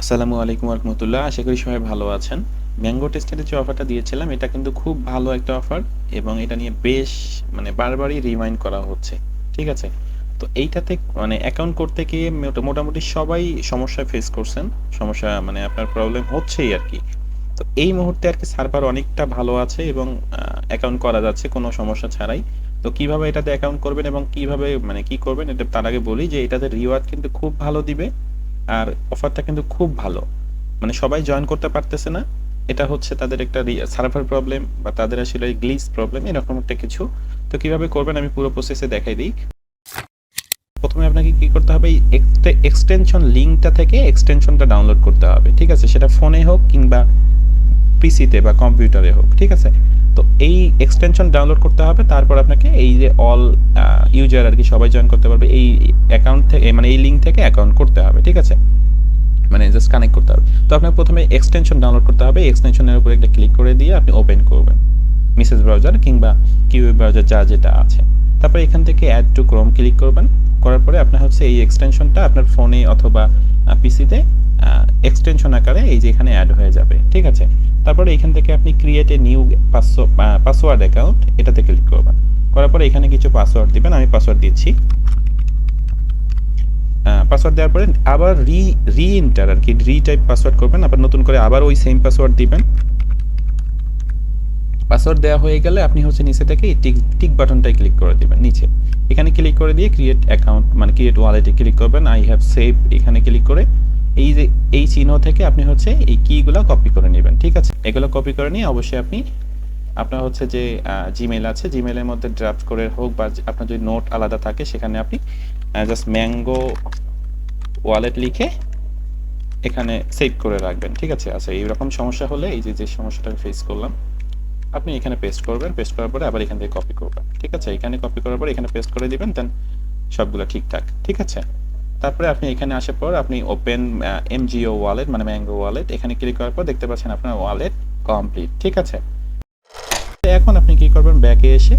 আসসালামু আলাইকুম রহমতুল্লাহ আশা করি সবাই ভালো আছেন। ম্যাঙ্গো টেস্টের যে অফারটা দিয়েছিলাম, এটা কিন্তু খুব ভালো একটা অফার এবং এটা নিয়ে বেশ মানে বারবারই রিমাইন্ড করা হচ্ছে। ঠিক আছে? তো এইটাতে মানে অ্যাকাউন্ট করতে গিয়ে মোটামুটি সবাই সমস্যা ফেস করছেন। সমস্যা মানে আপনার প্রবলেম হচ্ছেই আর কি। তো এই মুহূর্তে আর কি সার্ভার অনেকটা ভালো আছে এবং অ্যাকাউন্ট করা যাচ্ছে, কোনো সমস্যা ছাড়াই। তো কীভাবে এটাতে অ্যাকাউন্ট করবেন এবং কীভাবে মানে কি করবেন, এটা তার আগে বলি যে এটাতে রিওয়ার্ড কিন্তু খুব ভালো দিবে। আর অফারটা কিন্তু খুব ভালো। মানে সবাই জয়েন করতে পারতেছে না। এটা হচ্ছে তাদের একটা সার্ভার প্রবলেম বা তাদের আসলে গ্লিচ প্রবলেম এরকম একটা কিছু। তো কীভাবে করবেন আমি পুরো প্রসেসে দেখাই দিই। প্রথমে আপনাকে কি করতে হবে এক্সটেনশন লিঙ্কটা থেকে এক্সটেনশনটা ডাউনলোড করতে হবে, ঠিক আছে? সেটা ফোনে হোক কিংবা পিসিতে বা কম্পিউটারে হোক, ঠিক আছে? তো এই এক্সটেনশন ডাউনলোড করতে হবে, তারপর আপনাকে এই যে অল ইউজার আর কি সবাই জয়েন করতে পারবে, এই অ্যাকাউন্ট থেকে মানে এই লিঙ্ক থেকে অ্যাকাউন্ট করতে হবে, ঠিক আছে? মানে জাস্ট কানেক্ট করতে হবে। তো আপনাকে প্রথমে এক্সটেনশন ডাউনলোড করতে হবে এক্সটেনশনের উপরে একটা ক্লিক করে দিয়ে আপনি ওপেন করবেন। মিসেস ব্রাউজার কিংবা কিউএ ব্রাউজার যা যেটা আছে। তারপরে এখান থেকে অ্যাড টু ক্রোম ক্লিক করবেন। করার পরে আপনার হচ্ছে এই এক্সটেনশনটা আপনার ফোনে অথবা পিসিতে এক্সটেনশন আকারে এই যে এখানে অ্যাড হয়ে যাবে, ঠিক আছে? তারপরে এখান থেকে আপনি create a new password account এটাতে ক্লিক করবেন। করার পরে এখানে কিছু পাসওয়ার্ড দিবেন, আমি পাসওয়ার্ড দিচ্ছি। পাসওয়ার্ড দেওয়ার পরে আবার রি রি এন্টার আর কি রি টাইপ পাসওয়ার্ড করবেন, আবার নতুন করে আবার ওই সেম পাসওয়ার্ড দিবেন। পাসওয়ার্ড দেওয়া হয়ে গেলে আপনি হচ্ছে নিচে থেকে টিক টিক বাটনটাই ক্লিক করে দিবেন, নিচে। এখানে ক্লিক করে দিয়ে ক্রিয়েট অ্যাকাউন্ট মানে ক্রিয়েট ওয়ালেটে ক্লিক করবেন আই হ্যাভ সেভ এখানে ক্লিক করে এই যে, এই চিহ্ন থেকে আপনি হচ্ছে এই কিগুলো কপি করে নেবেন, ঠিক আছে? এগুলো কপি করে নিয়ে অবশ্যই আপনি, আপনার হচ্ছে যে জিমেল আছে জিমেলের মধ্যে ড্রাফট করে হোক বা আপনার যদি নোট আলাদা থাকে, সেখানে আপনি জাস্ট ম্যাঙ্গো ওয়ালেট লিখে এখানে সেভ করে রাখবেন, ঠিক আছে? আচ্ছা এইরকম সমস্যা হলে এই যে যে সমস্যাটা আমি ফেস করলাম, আপনি এখানে পেস্ট করবেন পেস্ট করার পরে আবার এখান থেকে কপি করবেন, ঠিক আছে? এখানে কপি করার পরে এখানে পেস্ট করে দিবেন দেন সবগুলো ঠিকঠাক, ঠিক আছে? তারপরে আপনি এখানে আসার পর আপনি ওপেন এমজিও ওয়ালেট মানে ম্যাঙ্গো ওয়ালেট এখানে ক্লিক করার পর দেখতে পাচ্ছেন আপনার ওয়ালেট কমপ্লিট ঠিক আছে? এখন আপনি কি করবেন? ব্যাকে এসে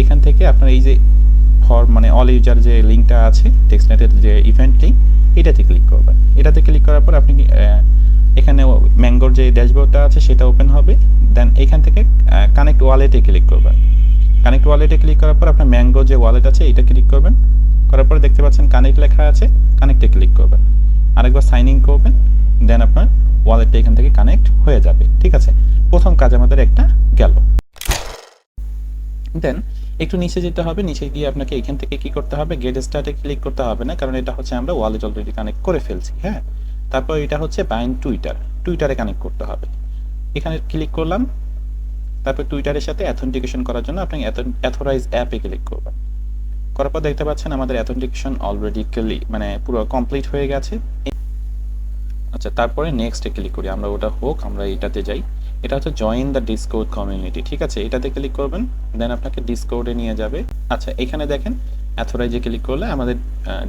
এখান থেকে আপনার এই যে ফর মানে অল ইউজার যে লিঙ্কটা আছে টেক্সটনেটের যে ইভেন্ট লিঙ্ক এটাতে ক্লিক করবেন। এটাতে ক্লিক করার পর আপনি এখানে ম্যাঙ্গোর যে ড্যাশবোর্ডটা আছে, সেটা ওপেন হবে। দেন এখান থেকে কানেক্ট ওয়ালেটে ক্লিক করবেন। কানেক্ট ওয়ালেটে ক্লিক করার পর আপনার ম্যাঙ্গো যে ওয়ালেট আছে, এটা ক্লিক করবেন। করার পরে দেখতে পাচ্ছেন কানেক্ট লেখা আছে কানেক্টে ক্লিক করবেন। আরেকবার সাইন ইন করবেন দেন আপনার ওয়ালেটটা এখান থেকে কানেক্ট হয়ে যাবে, ঠিক আছে? প্রথম কাজ আমাদের একটা গেল। দেন একটু নিচে যেতে হবে, নিচে গিয়ে আপনাকে এখান থেকে কি করতে হবে? গেট স্টার্টে ক্লিক করতে হবে না, কারণ এটা হচ্ছে আমরা ওয়ালেট অলরেডি কানেক্ট করে ফেলছি হ্যাঁ? তারপর এটা হচ্ছে বাইন টুইটার টুইটারে কানেক্ট করতে হবে। এখানে ক্লিক করলাম, তারপর টুইটারের সাথে অ্যাথেন্টিকেশন করার জন্য আপনি অ্যাথোরাইজ অ্যাপে ক্লিক করবেন। করার পর দেখতে পাচ্ছেন আমাদের অ্যাথেন্টিকেশন অলরেডি মানে পুরো কমপ্লিট হয়ে গেছে। আচ্ছা তারপরে নেক্সটে ক্লিক করি, আমরা ওটা হোক, আমরা এটাতে যাই। এটা হচ্ছে জয়েন দ্য ডিসকোড কমিউনিটি ঠিক আছে? এটাতে ক্লিক করবেন দেন আপনাকে ডিসকোডে নিয়ে যাবে। আচ্ছা এখানে দেখেন অ্যাথোরাইজে ক্লিক করলে আমাদের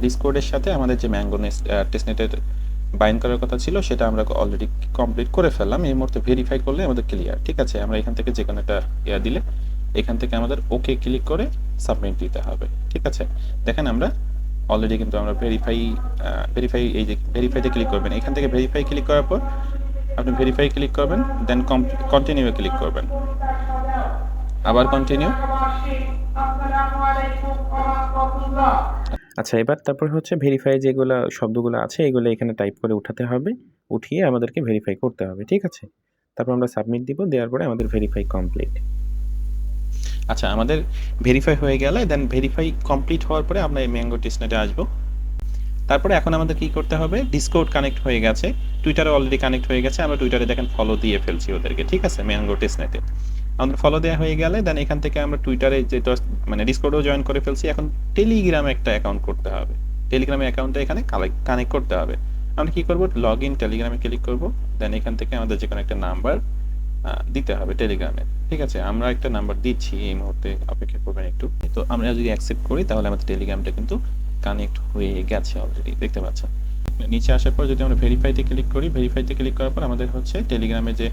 ডিসকোডের সাথে আমাদের যে ম্যাঙ্গো টেস্টনেটের বাইন করার কথা ছিল, সেটা আমরা অলরেডি কমপ্লিট করে ফেললাম। এই মুহূর্তে ভেরিফাই করলে আমাদের ক্লিয়ার ঠিক আছে? আমরা এখান থেকে যে কোনো একটা ইয়া দিলে এখান থেকে আমাদের ওকে ক্লিক করে সাবমিট দিতে হবে, ঠিক আছে? দেখেন আমরা অলরেডি কিন্তু আমরা ভেরিফাই ভেরিফাই এই যে ভেরিফাইতে ক্লিক করবেন। এখান থেকে ভেরিফাই ক্লিক করার পর আপনি ভেরিফাই ক্লিক করবেন দেন কন্টিনিউ ক্লিক করবেন। আবার কন্টিনিউ আচ্ছা এবার তারপর হচ্ছে ভেরিফাই যেগুলো, শব্দগুলো আছে, এগুলো এখানে টাইপ করে উঠাতে হবে, উঠিয়ে আমাদেরকে ভেরিফাই করতে হবে, ঠিক আছে? তারপর আমরা সাবমিট দিব, দেওয়ার পরে আমাদের ভেরিফাই কমপ্লিট আচ্ছা আমাদের ভেরিফাই হয়ে গেলে দেন ভেরিফাই কমপ্লিট হওয়ার পরে আমরা এই ম্যাঙ্গো টেস্টনেটে আসব। তারপরে এখন আমাদের কি করতে হবে? ডিসকোড কানেক্ট হয়ে গেছে। টুইটারে অলরেডি কানেক্ট হয়ে গেছে। আমরা টুইটারে দেখেন ফলো দিয়ে ফেলছি ওদেরকে, ঠিক আছে? ম্যাঙ্গো টেস্টনেটে আমাদের ফলো দেওয়া হয়ে গেলে দেন এখান থেকে আমরা টুইটারে যে মানে ডিসকোডও জয়েন করে ফেলছি। এখন টেলিগ্রামে একটা অ্যাকাউন্ট করতে হবে। টেলিগ্রামে অ্যাকাউন্টটা এখানে কালেক্ট কানেক্ট করতে হবে। আমরা কি করব? লগ ইন টেলিগ্রামে ক্লিক করব। দেন এখান থেকে আমাদের যে কোনো একটা নাম্বার দিতে হবে টেলিগ্রামে ঠিক আছে, আমরা একটা নাম্বার দিচ্ছি, এই মুহূর্তে অপেক্ষা করবেন একটু। তো আমরা যদি অ্যাকসেপ্ট করি, তাহলে আমাদের টেলিগ্রামটা কিন্তু কানেক্ট হয়ে গেছে অলরেডি দেখতে পাচ্ছেন। নিচে আসার পর যদি আমরা ভেরিফাইতে ক্লিক করি ভেরিফাইতে ক্লিক করার পর আমাদের হচ্ছে টেলিগ্রামে যে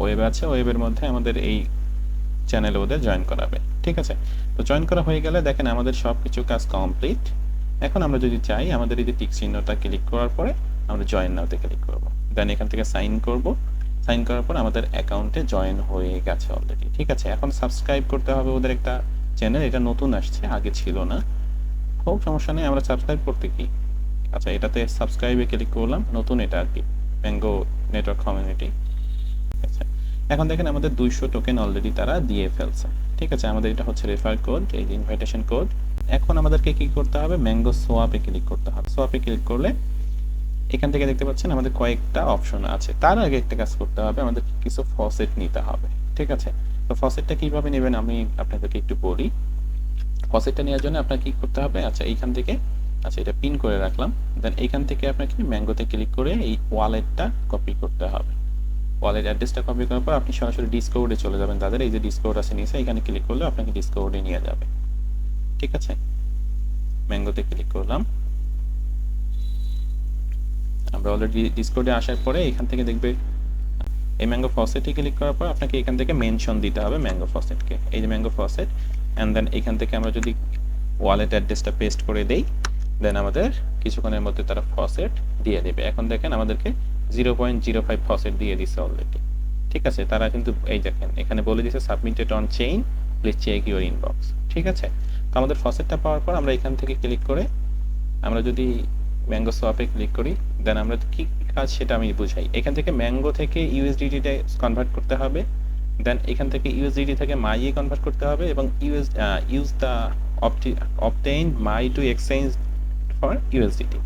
ওয়েব আছে ওয়েবের মধ্যে আমাদের এই চ্যানেলে ওদের জয়েন করাবে, ঠিক আছে? তো জয়েন করা হয়ে গেলে দেখেন আমাদের সব কিছু কাজ কমপ্লিট এখন আমরা যদি চাই, আমাদের এই যে টিক চিহ্নটা ক্লিক করার পরে আমরা জয়েন নাওতে ক্লিক করব। দেন এখান থেকে সাইন করব। সাইন করার পর আমাদের অ্যাকাউন্টে জয়েন হয়ে গেছে অলরেডি ঠিক আছে? এখন সাবস্ক্রাইব করতে হবে ওদের একটা চ্যানেল এটা নতুন আসছে, আগে ছিল না। হোক, সমস্যা নেই, আমরা সাবস্ক্রাইব করতে কি আচ্ছা এটাতে সাবস্ক্রাইবে ক্লিক করলাম, নতুন এটা আর কি ম্যাঙ্গো নেটওয়ার্ক কমিউনিটি আচ্ছা এখন দেখেন আমাদের দুইশো টোকেন অলরেডি তারা দিয়ে ফেলছে, ঠিক আছে? আমাদের এটা হচ্ছে রেফার কোড এই ইনভাইটেশন কোড এখন আমাদেরকে কি করতে হবে? ম্যাঙ্গো সোয়াপে ক্লিক করতে হবে। সোয়াপে ক্লিক করলে এখান থেকে দেখতে পাচ্ছেন আমাদের কয়েকটা অপশন আছে। তার আগে একটা কাজ করতে হবে, আমাদের কিছু ফসেট নিতে হবে, ঠিক আছে? তো ফসেটটা কীভাবে নেবেন আমি আপনাদেরকে একটু বলি। ফসেটটা নেওয়ার জন্য আপনার কি করতে হবে? আচ্ছা এইখান থেকে আচ্ছা এটা পিন করে রাখলাম। দেন এইখান থেকে আপনাকে ম্যাঙ্গোতে ক্লিক করে এই ওয়ালেটটা কপি করতে হবে। ওয়ালেট অ্যাড্রেসটা কপি করার পর আপনি সরাসরি ডিসকোডে চলে যাবেন তাদের। এই যে ডিসকোড আছে নিচে, এখানে ক্লিক করলে আপনাকে ডিসকোডে নিয়ে যাবে। ঠিক আছে? ম্যাঙ্গোতে ক্লিক করলাম। আমরা অলরেডি ডিসকোডে আসার পরে এখান থেকে দেখবে, এই ম্যাঙ্গো ফসেটে ক্লিক করার পর আপনাকে এখান থেকে মেনশন দিতে হবে ম্যাঙ্গো ফসেটকে এই যে ম্যাঙ্গো ফসেট অ্যান্ড দেন এখান থেকে আমরা যদি ওয়ালেট অ্যাড্রেসটা পেস্ট করে দেই দেন আমাদের কিছুক্ষণের মধ্যে তারা ফসেট দিয়ে দেবে। এখন দেখেন আমাদেরকে zero point zero five faucet দিয়ে দিছে অলরেডি ঠিক আছে? তারা কিন্তু, এই দেখেন, এখানে বলে দিছে submitted on chain please check your inbox ঠিক আছে? তো আমাদের ফসেটটা পাওয়ার পর আমরা এখান থেকে ক্লিক করে, আমরা যদি ম্যাঙ্গো সোয়াপে ক্লিক করি দেন আমরা কি কাজ সেটা আমি বুঝাই। এখান থেকে ম্যাঙ্গো থেকে ইউএসডিটিতে কনভার্ট করতে হবে দেন এখান থেকে ইউএসডিটি থেকে মাইয়ে কনভার্ট করতে হবে এবং US use the obtain my to exchange for USDT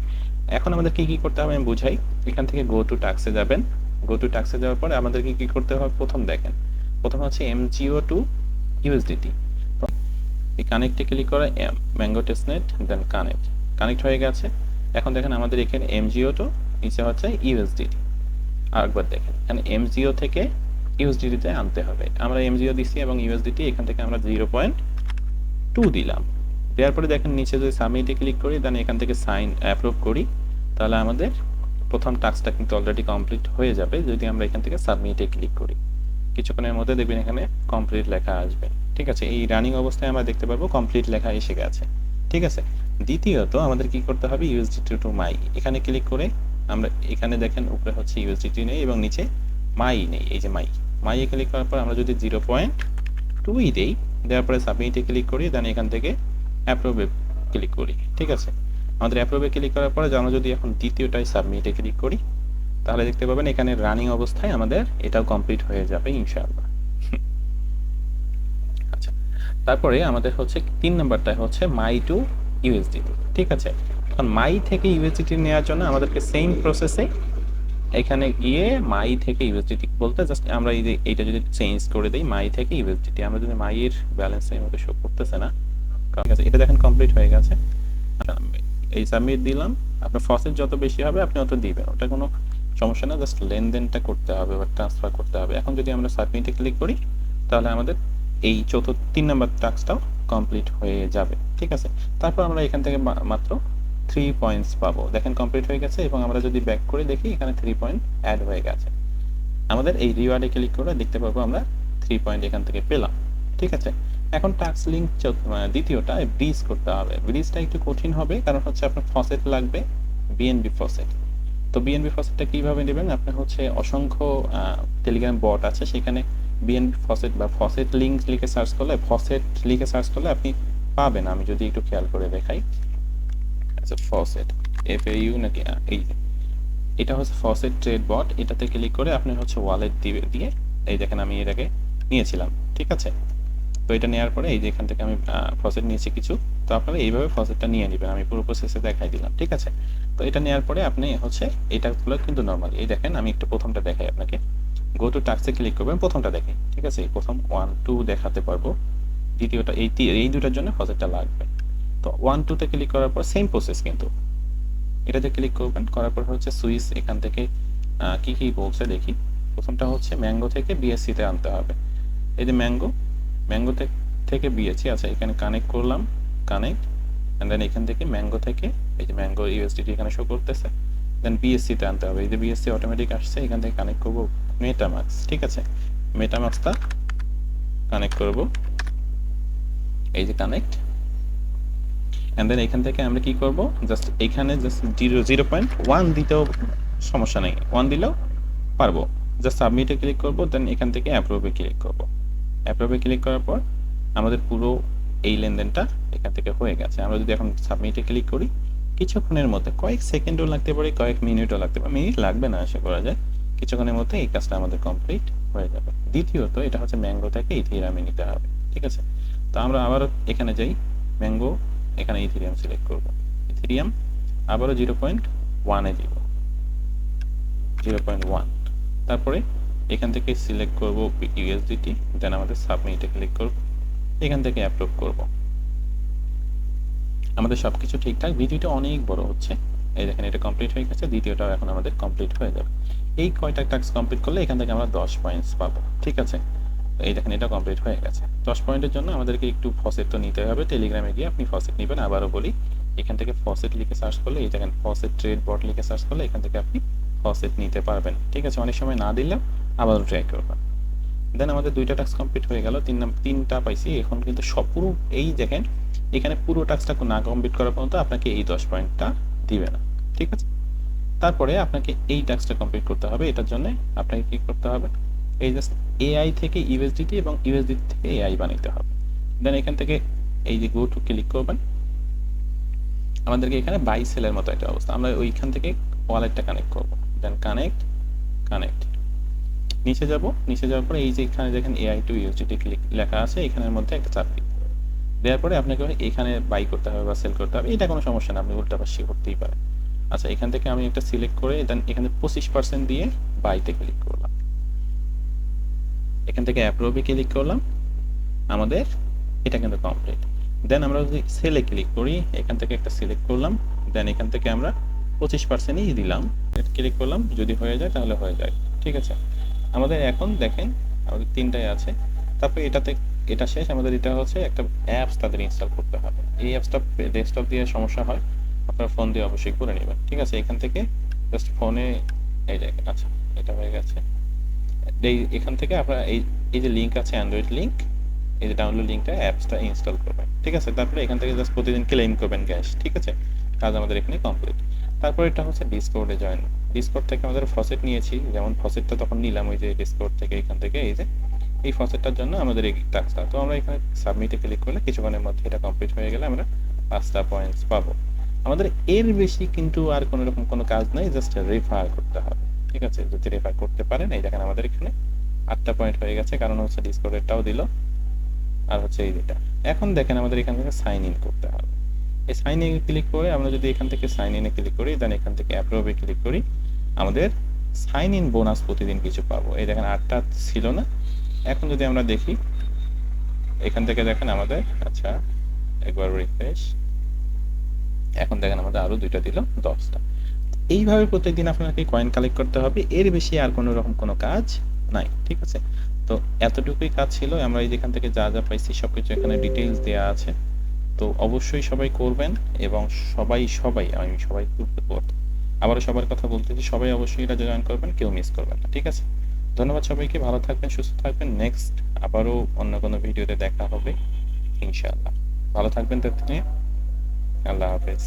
এখন আমাদের কি কি করতে হবে আমি বুঝাই। এখান থেকে গো টু টাক্সে যাবেন। গো টু টাক্সে যাওয়ার পরে আমাদেরকে কি করতে হবে প্রথম দেখেন। প্রথম হচ্ছে এমজিও টু ইউএসডিটি এই কানেক্টে ক্লিক করে mango testnet then connect connect হয়ে গেছে। এখন দেখেন আমাদের এখানে এমজিও টু, নিচে হচ্ছে ইউএসডিটি আরেকবার দেখেন, এখানে এমজিও থেকে ইউএসডিটিতে আনতে হবে। আমরা এমজিও দিছি এবং ইউএসডিটি এখান থেকে আমরা জিরো পয়েন্ট টু দিলাম। দেওয়ার পরে দেখেন নিচে যদি সাবমিটে ক্লিক করি দেন এখান থেকে সাইন অ্যাপ্রুভ করি, তাহলে আমাদের প্রথম টাস্কটা কিন্তু অলরেডি কমপ্লিট হয়ে যাবে যদি আমরা এখান থেকে সাবমিটে ক্লিক করি। কিছুক্ষণের মধ্যে দেখবেন এখানে কমপ্লিট লেখা আসবে। ঠিক আছে, এই রানিং অবস্থায় আমরা দেখতে পারব কমপ্লিট লেখা এসে গেছে। ঠিক আছে দ্বিতীয়ত আমাদের কি করতে হবে? ইউএসডিটি টু মাই এখানে ক্লিক করে আমরা এখানে দেখেন উপরে হচ্ছে ইউএসডিটি নেই এবং নিচে মাই নেই, এই যে মাই মাইয়ে ক্লিক করার পর আমরা যদি জিরো পয়েন্ট টুই দেই, দেওয়ার পরে সাবমিটে ক্লিক করি দেন এখান থেকে অ্যাপ্রুভে ক্লিক করি, ঠিক আছে? আমাদের অ্যাপ্রুভে ক্লিক করার পরে আমরা যদি এখন দ্বিতীয়টাই সাবমিটে ক্লিক করি, তাহলে দেখতে পাবেন এখানে রানিং অবস্থায় আমাদের এটাও কমপ্লিট হয়ে যাবে, ইনশাআল্লাহ। আচ্ছা তারপরে আমাদের হচ্ছে তিন নাম্বারটা হচ্ছে মাই টু ইউএসডিটি ঠিক আছে? এখন মাই থেকে ইউএসডিটি নেওয়ার জন্য আমাদেরকে সেম প্রসেসে এখানে গিয়ে মাই থেকে ইউএসডিটি বলতে জাস্ট আমরা এই যে এইটা যদি চেঞ্জ করে দিই, মাই থেকে ইউএসডিটি আমরা যদি মাইয়ের ব্যালেন্স এই মতো শো করতেছে না ঠিক আছে, এটা দেখেন কমপ্লিট হয়ে গেছে। এই সাবমিট দিলাম, আপনার ফসেট যত বেশি হবে, আপনি অত দিবেন, ওটা কোনো সমস্যা না জাস্ট লেনদেনটা করতে হবে বা ট্রান্সফার করতে হবে। এখন যদি আমরা সাবমিটে ক্লিক করি, তাহলে আমাদের এই চতুর্থ, তিন নম্বর টাস্কটাও কমপ্লিট হয়ে যাবে। ঠিক আছে? তারপর আমরা এখান থেকে মাত্র থ্রি পয়েন্টস পাবো। দেখেন কমপ্লিট হয়ে গেছে এবং আমরা যদি ব্যাক করে দেখি, এখানে থ্রি পয়েন্ট অ্যাড হয়ে গেছে। আমাদের এই রিওয়ার্ডে ক্লিক করে দেখতে পাবো আমরা থ্রি পয়েন্ট এখান থেকে পেলাম। ঠিক আছে? এখন টাক্স লিঙ্ক দ্বিতীয়টা ব্রিজ করতে হবে। ব্রিজটা একটু কঠিন হবে, কারণ হচ্ছে আপনার ফসেট লাগবে বিএনবি ফসেট তো বিএনবি ফসেটটা কীভাবে নেবেন? আপনি হচ্ছে অসংখ্য টেলিগ্রাম বট আছে। সেখানে বিএনবি ফসেট বা ফসেট লিঙ্ক লিখে সার্চ করলে ফসেট লিখে সার্চ করলে আপনি পাবেন, আমি যদি একটু খেয়াল করে দেখাই। আচ্ছা ফসেট এফ এ ইউ নাকি এই এটা হচ্ছে ফসেট ট্রেড বট এটাতে ক্লিক করে আপনি হচ্ছে ওয়ালেট দিবে, দিয়ে এই দেখেন আমি এটাকে নিয়েছিলাম, ঠিক আছে? তো এটা নেওয়ার পরে এই যে এখান থেকে আমি ফসেট নিয়েছি কিছু, তো আপনারা এইভাবে ফসেটটা নিয়ে নেবেন, আমি পুরো প্রসেসে দেখাই দিলাম, ঠিক আছে? তো এটা নেওয়ার পরে আপনি হচ্ছে এটাগুলো কিন্তু নর্মাল এই দেখেন আমি একটু প্রথমটা দেখাই আপনাকে। গো টু টাক্সে ক্লিক করবেন, প্রথমটা দেখে ঠিক আছে? প্রথম ওয়ান টু দেখাতে পারব। দ্বিতীয়টা, এই এই দুটার জন্য ফসেটটা লাগবে। তো ওয়ান টুতে ক্লিক করার পর সেম প্রসেস কিন্তু। এটাতে ক্লিক করবেন, করার পর হচ্ছে সুইচ, এখান থেকে কি কি বলছে দেখি। প্রথমটা হচ্ছে ম্যাঙ্গো থেকে বিএসসিতে আনতে হবে। এই যে ম্যাঙ্গো ম্যাঙ্গো থেকে বিএসসি আচ্ছা এখানে কানেক্ট করলাম কানেক্ট অ্যান্ড দেন এখান থেকে ম্যাঙ্গো থেকে, এই যে ম্যাঙ্গো ইউএসডিটি এখানে শো করতেছে দেন বিএসসিতে আনতে হবে। এই যে বিএসসি অটোমেটিক আসছে, এখান থেকে কানেক্ট করব মেটামাক্স ঠিক আছে? মেটামাক্সটা কানেক্ট করব। এই যে কানেক্ট অ্যান্ড দেন এখান থেকে আমরা কি করব? জাস্ট এখানে just zero zero point one দিতেও সমস্যা নেই। ওয়ান দিলেও পারব। জাস্ট সাবমিটে ক্লিক করব দেন এখান থেকে অ্যাপ্রুভে ক্লিক করব। অ্যাপ্রুভে ক্লিক করার পর আমাদের পুরো এই লেনদেনটা এখান থেকে হয়ে গেছে। আমরা যদি এখন সাবমিটে ক্লিক করি, কিছুক্ষণের মধ্যে, কয়েক সেকেন্ডও লাগতে পারে, কয়েক মিনিটও লাগতে পারে মিনিট লাগবে না, আশা করা যায়। কিছুক্ষণের মধ্যে এই কাজটা আমাদের কমপ্লিট হয়ে যাবে। দ্বিতীয়ত, এটা হচ্ছে ম্যাঙ্গো থেকে ইথিরামে নিতে হবে। ঠিক আছে? তো আমরা আবার এখানে যাই। ম্যাঙ্গো এখানে ইথিরিয়াম সিলেক্ট করব। ইথিরিয়াম আবারও জিরো পয়েন্ট ওয়ানে দিব। জিরো পয়েন্ট ওয়ান তারপরে এখান থেকে সিলেক্ট করব ইউএসডিটি দেন আমাদের সাবমিটে ক্লিক করব। এখান থেকে অ্যাপ্রুভ করব। আমাদের সব কিছু ঠিকঠাক। ভিডিওটা অনেক বড় হচ্ছে। এই দেখেন, এটা কমপ্লিট হয়ে গেছে। দ্বিতীয়টাও এখন আমাদের কমপ্লিট হয়ে যাবে। এই কয়টা টাস্ক কমপ্লিট করলে এখান থেকে আমরা দশ পয়েন্টস পাবো। ঠিক আছে? এই দেখেন এটা কমপ্লিট হয়ে গেছে। দশ পয়েন্টের জন্য আমাদেরকে একটু ফসেট তো নিতে হবে। টেলিগ্রামে গিয়ে আপনি ফসেট নেবেন। আবারও বলি, এখান থেকে ফসেট লিখে সার্চ করলে, এই দেখেন ফসেট ট্রেড বট লিখে সার্চ করলে, এখান থেকে আপনি ফসেট নিতে পারবেন। ঠিক আছে, অনেক সময় না দিলেও আবারও ট্রাই করবেন। দেন আমাদের দুইটা টাস্ক কমপ্লিট হয়ে গেল। তিন তিনটা পাইছি। এখন কিন্তু সব পুরো এই দেখেন, এখানে পুরো টাস্কটা না কমপ্লিট করা পর্যন্ত আপনাকে এই দশ পয়েন্টটা দিবে না। ঠিক আছে? তারপরে আপনাকে এই টাস্কটা কমপ্লিট করতে হবে। এটার জন্য আপনাকে কি করতে হবে? এই জাস্ট এআই থেকে ইউএসডিটি এবং ইউএসডিটি থেকে এআই বানাইতে হবে। দেন এখান থেকে এই যে গো টু ক্লিক করবেন। আমাদেরকে এখানে বাই সেলের মতো একটা অবস্থা। আমরা ওইখান থেকে ওয়ালেটটা কানেক্ট করব। দেন কানেক্ট কানেক্ট নিচে যাব। নিচে যাওয়ার পরে এই যে এখানে দেখেন এআই টু ইউএসডিটি ক্লিক লেখা আছে, এখানের মধ্যে একটা চাপ দিতে দেওয়ার পরে আপনাকে এখানে বাই করতে হবে বা সেল করতে হবে। এটা কোনো সমস্যা না, আপনি উল্টা পাশে করতেই পারেন। আচ্ছা এখান থেকে আমি একটা সিলেক্ট করে দেন এখানে পঁচিশ পার্সেন্ট দিয়ে বাইতে ক্লিক করলাম। এখান থেকে অ্যাপ্রুভে ক্লিক করলাম। আমাদের এটা কিন্তু কমপ্লিট দেন আমরা যদি সেলে ক্লিক করি, এখান থেকে একটা সিলেক্ট করলাম। দেন এখান থেকে আমরা পঁচিশ পার্সেন্টই দিলাম। ক্লিক করলাম, যদি হয়ে যায় তাহলে হয়ে যায়। ঠিক আছে? আমাদের এখন দেখেন, আমাদের তিনটাই আছে। তারপরে এটাতে, এটা শেষ। আমাদের এটা হচ্ছে একটা অ্যাপস তাদের ইনস্টল করতে হবে। এই অ্যাপসটা ডেস্কটপ দিয়ে সমস্যা হয়, আপনার ফোন দিয়ে অবশ্যই করে নেবেন। ঠিক আছে? এখান থেকে জাস্ট ফোনে এই যে আচ্ছা এটা হয়ে গেছে। এই, এখান থেকে আপনারা এই এই যে লিঙ্ক আছে অ্যান্ড্রয়েড লিঙ্ক এই যে ডাউনলোড লিঙ্কটা অ্যাপসটা ইনস্টল করবেন, ঠিক আছে? তারপরে এখান থেকে জাস্ট প্রতিদিন ক্লেম করবেন গ্যাস ঠিক আছে? কাজ আমাদের এখানে কমপ্লিট তারপর এটা হচ্ছে ডিসকোডে জয়েন ডিসকোড থেকে আমাদের ফসেট নিয়েছি, যেমন ফসেটটা তখন নিলাম, ওই যে ডিসকোড থেকে এখান থেকে, এই যে, এই ফসেটটার জন্য আমাদের এই টাস্কটা তো আমরা এখানে সাবমিটে ক্লিক করলে কিছুক্ষণের মধ্যে এটা কমপ্লিট হয়ে গেলে আমরা পাঁচটা পয়েন্টস পাবো। আমাদের এর বেশি কিন্তু আর কোনো রকম কোনো কাজ নাই জাস্ট রেফার করতে হবে। ঠিক আছে, যদি রেফার করতে পারেন, এই দেখেন আমাদের এখানে আটটা পয়েন্ট হয়ে গেছে, কারণ হচ্ছে ডিসকোডেরটাও দিল। আর হচ্ছে এই যেটা এখন দেখেন আমাদের এখান থেকে সাইন ইন করতে হবে। এই সাইন ইন ক্লিক করে আমরা যদি এখান থেকে সাইন ইনে ক্লিক করি দেন এখান থেকে অ্যাপ্রুভে ক্লিক করি, আমাদের সাইন ইন বোনাস প্রতিদিন কিছু পাবো। এই দেখেন আটটা ছিল না। এখন যদি আমরা দেখি, এখান থেকে দেখেন আমাদের আচ্ছা একবার রিফ্রেশ এখন দেখেন আমাদের আরও দুইটা দিল, দশটা। এইভাবে প্রত্যেকদিন আপনাকে কয়েন কালেক্ট করতে হবে। এর বেশি আর কোনো রকম কোনো কাজ নাই, ঠিক আছে? তো এতটুকুই কাজ ছিল। আমরা এই যেখান থেকে যা যা পাইছি সবকিছু এখানে ডিটেলস দেওয়া আছে। তো অবশ্যই সবাই করবেন এবং সবাই সবাই, আমি সবাই করতে আবারও সবার কথা বলতেছি সবাই অবশ্যই এটা জয়েন করবেন, কেউ মিস করবেন না, ঠিক আছে? ধন্যবাদ সবাইকে, ভালো থাকবেন, সুস্থ থাকবেন। নেক্সট আবারও অন্য কোনো ভিডিওতে দেখা হবে, ইনশাআল্লাহ। ভালো থাকবেন ততদিনে। আল্লাহ হাফেজ।